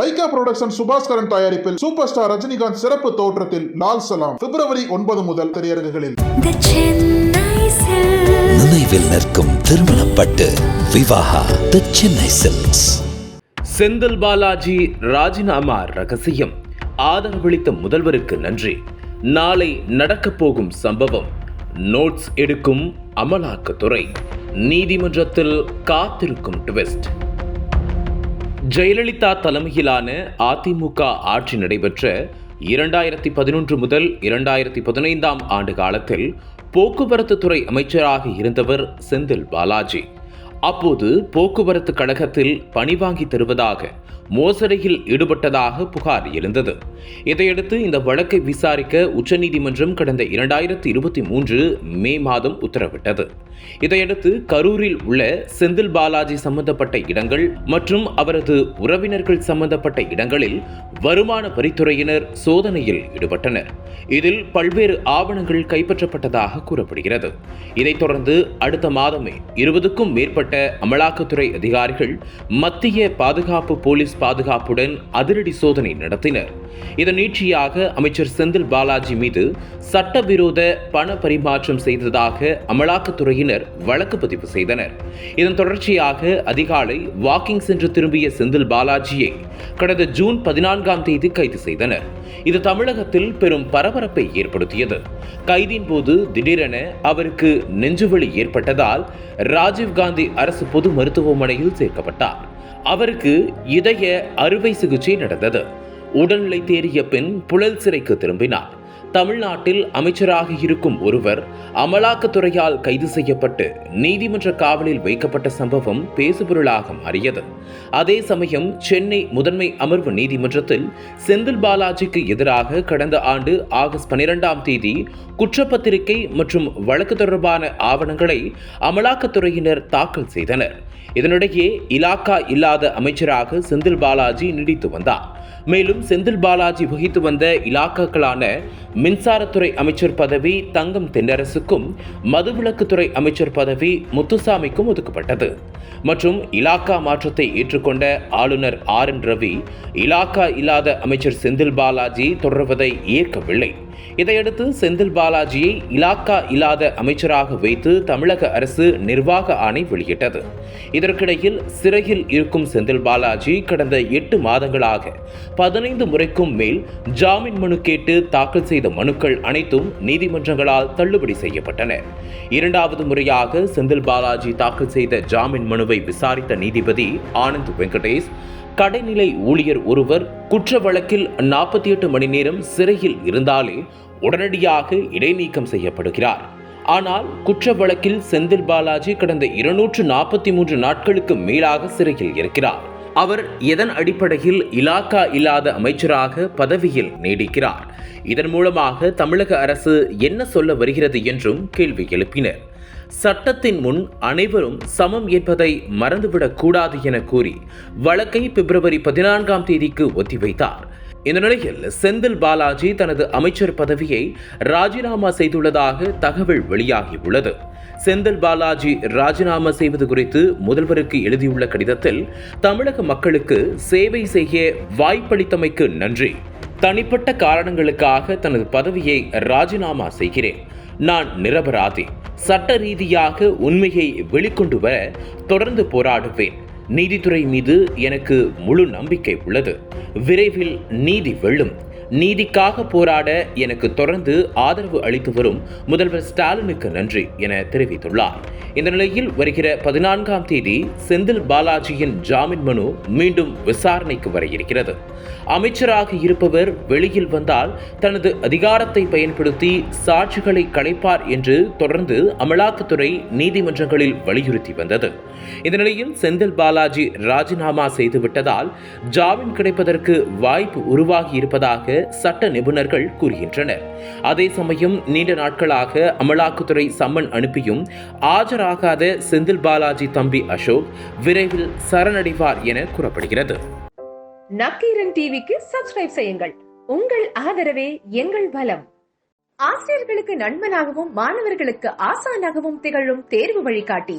Lyca production Subaskaran தயாரிப்பில் super star Rajinikanth சிறப்பு தோற்றத்தில் லால் சலாம். பிப்ரவரி ஒன்பது முதல் திரையரங்குகளில். நினைவில் நிற்கும் திருமணப்பட்டு விவாகா தி சென்னை சில்க்ஸ் செந்தில் பாலாஜி ராஜினாமா ரகசியம். ஆதரவளித்த முதல்வருக்கு நன்றி. நாளை நடக்கப் போகும் சம்பவம். நோட்ஸ் எடுக்கும் அமலாக்கத்துறை. நீதிமன்றத்தில் காத்திருக்கும் ட்விஸ்ட் ஜெயலலிதா தலைமையிலான அதிமுக ஆட்சி நடைபெற்ற இரண்டாயிரத்தி பதினொன்று முதல் இரண்டாயிரத்தி பதினைந்தாம் ஆண்டு காலத்தில் போக்குவரத்து துறை அமைச்சராக இருந்தவர் செந்தில் பாலாஜி. அப்போது போக்குவரத்து கழகத்தில் பணி வாங்கி தருவதாக மோசடியில் ஈடுபட்டதாக புகார் எழுந்தது. இதையடுத்து இந்த வழக்கை விசாரிக்க உச்சநீதிமன்றம் கடந்த இரண்டாயிரத்தி இருபத்தி மூன்று மே மாதம் உத்தரவிட்டது. இதையடுத்து கரூரில் உள்ள செந்தில் பாலாஜி சம்பந்தப்பட்ட இடங்கள் மற்றும் அவரது உறவினர்கள் சம்பந்தப்பட்ட இடங்களில் வருமான வரித்துறையினர் சோதனையில் ஈடுபட்டனர். இதில் பல்வேறு ஆவணங்கள் கைப்பற்றப்பட்டதாக கூறப்படுகிறது. இதைத் தொடர்ந்து அடுத்த மாதமே இருபதுக்கும் மேற்பட்ட அமலாக்கத்துறை அதிகாரிகள் மத்திய பாதுகாப்பு போலீஸ் பாதுகாப்புடன் அதிரடி சோதனை நடத்தினர். இதன் நீட்சியாக அமைச்சர் செந்தில் பாலாஜி மீது சட்டவிரோத பண பரிமாற்றம் செய்ததாக அமலாக்கத்துறையினர் வழக்கு பதிவு செய்தனர். இதன் தொடர்ச்சியாக அதிகாலை வாக்கிங் சென்று திரும்பிய செந்தில் பாலாஜியை கடந்த ஜூன் பதினான்காம் தேதி கைது செய்தனர். இது தமிழகத்தில் பெரும் பரபரப்பை ஏற்படுத்தியது. கைதின் போது திடீரென அவருக்கு நெஞ்சுவலி ஏற்பட்டதால் ராஜீவ்காந்தி அரசு பொது மருத்துவமனையில் சேர்க்கப்பட்டார். அவருக்கு இதய அறுவை சிகிச்சை நடந்தது. உடல்நிலை தேறிய பின் புழல் சிறைக்கு திரும்பினார். தமிழ்நாட்டில் அமைச்சராக இருக்கும் ஒருவர் அமலாக்கத்துறையால் கைது செய்யப்பட்டு நீதிமன்ற காவலில் வைக்கப்பட்ட சம்பவம் பேசுபொருளாக மாறியது. அதே சமயம் சென்னை முதன்மை அமர்வு நீதிமன்றத்தில் செந்தில் பாலாஜிக்கு எதிராக கடந்த ஆண்டு ஆகஸ்ட் பனிரெண்டாம் தேதி குற்றப்பத்திரிகை மற்றும் வழக்கு தொடர்பான ஆவணங்களை அமலாக்கத்துறையினர் தாக்கல் செய்தனர். இதனிடையே இலாக்கா இல்லாத அமைச்சராக செந்தில் பாலாஜி நீடித்து வந்தார். மேலும் செந்தில் பாலாஜி வகித்து வந்த இலாக்காக்களான மின்சாரத்துறை அமைச்சர் பதவி தங்கம் தென்னரசுக்கும் மதுவிலக்குத்துறை அமைச்சர் பதவி முத்துசாமிக்கும் ஒதுக்கப்பட்டது. மற்றும் இலாக்கா மாற்றத்தை ஏற்றுக்கொண்ட ஆளுநர் ஆர் என் ரவி இலாக்கா இல்லாத அமைச்சர் செந்தில் பாலாஜி தொடர்வதை ஏற்கவில்லை. இதையடுத்து செந்தில் பாலாஜியை இலாக்கா இல்லாத அமைச்சராக வைத்து தமிழக அரசு நிர்வாக ஆணை வெளியிட்டது. இதற்கிடையில் சிறையில் இருக்கும் செந்தில் பாலாஜி கடந்த எட்டு மாதங்களாக பதினைந்து முறைக்கும் மேல் ஜாமீன் மனு கேட்டு தாக்கல் செய்த மனுக்கள் அனைத்தும் நீதிமன்றங்களால் தள்ளுபடி செய்யப்பட்டன. இரண்டாவது முறையாக செந்தில் பாலாஜி தாக்கல் செய்த ஜாமீன் மனுவை விசாரித்த நீதிபதி ஆனந்த் வெங்கடேஷ் கடைநிலை ஊழியர் ஒருவர் குற்ற வழக்கில் நாற்பத்தி எட்டு மணி நேரம் சிறையில் இருந்தாலே உடனடியாக இடைநீக்கம் செய்யப்படுகிறார். ஆனால் குற்ற வழக்கில் செந்தில் பாலாஜி கடந்த இருநூற்று நாற்பத்தி மூன்று நாட்களுக்கு மேலாக சிறையில் இருக்கிறார். அவர் எதன் அடிப்படையில் இலாக்கா இல்லாத அமைச்சராக பதவியில் நீடிக்கிறார். இதன் மூலமாக தமிழக அரசு என்ன சொல்ல வருகிறது என்றும் கேள்வி எழுப்பினர். சட்டத்தின் முன் அனைவரும் சமம் என்பதை மறந்துவிடக் கூடாது என கூறி வழக்கை பிப்ரவரி பதினான்காம் தேதிக்கு ஒத்திவைத்தார். இந்த நிலையில் செந்தில் பாலாஜி தனது அமைச்சர் பதவியை ராஜினாமா செய்துள்ளதாக தகவல் வெளியாகியுள்ளது. செந்தில் பாலாஜி ராஜினாமா செய்வது குறித்து முதல்வருக்கு எழுதியுள்ள கடிதத்தில் தமிழக மக்களுக்கு சேவை செய்ய வாய்ப்பளித்தமைக்கு நன்றி. தனிப்பட்ட காரணங்களுக்காக தனது பதவியை ராஜினாமா செய்கிறேன். நான் நிரபராதி. சட்ட ரீதியாக உண்மையை வெளிக்கொண்டு வர தொடர்ந்து போராடுவேன். நீதித்துறை மீது எனக்கு முழு நம்பிக்கை உள்ளது. விரைவில் நீதி வெல்லும். நீதிக்காக போராட எனக்கு தொடர்ந்து ஆதரவு அளித்து வரும் முதல்வர் ஸ்டாலினுக்கு நன்றி என தெரிவித்துள்ளார். இந்த நிலையில் வருகிற பதினான்காம் தேதி செந்தில் பாலாஜியின் ஜாமீன் மனு மீண்டும் விசாரணைக்கு வர இருக்கிறது. அமைச்சராக இருப்பவர் வெளியில் வந்தால் தனது அதிகாரத்தை பயன்படுத்தி சாட்சிகளை கலைப்பார் என்று தொடர்ந்து அமலாக்கத்துறை நீதிமன்றங்களில் வலியுறுத்தி வந்தது. இந்த நிலையில் செந்தில் பாலாஜி ராஜினாமா செய்துவிட்டதால் ஜாமீன் கிடைப்பதற்கு வாய்ப்பு உருவாகி இருப்பதாக சட்ட நிபுணர்கள் கூறுகின்றனர். அதே சமயம் நீண்ட நாட்களாக அமலாக்கத்துறை சம்மன் அனுப்பியும் ஆஜராகாத செந்தில் பாலாஜி தம்பி அசோக் விரைவில் சரணடைவார் என கூறப்படுகிறது. நக்கீரன் டிவிக்கு சப்ஸ்கிரைப் செய்யுங்கள். உங்கள் ஆதரவே எங்கள் பலம். ஆசிரியர்களுக்கு நண்பனாகவும் மாணவர்களுக்கு ஆசானாகவும் திகழும் தேர்வு வழிகாட்டி.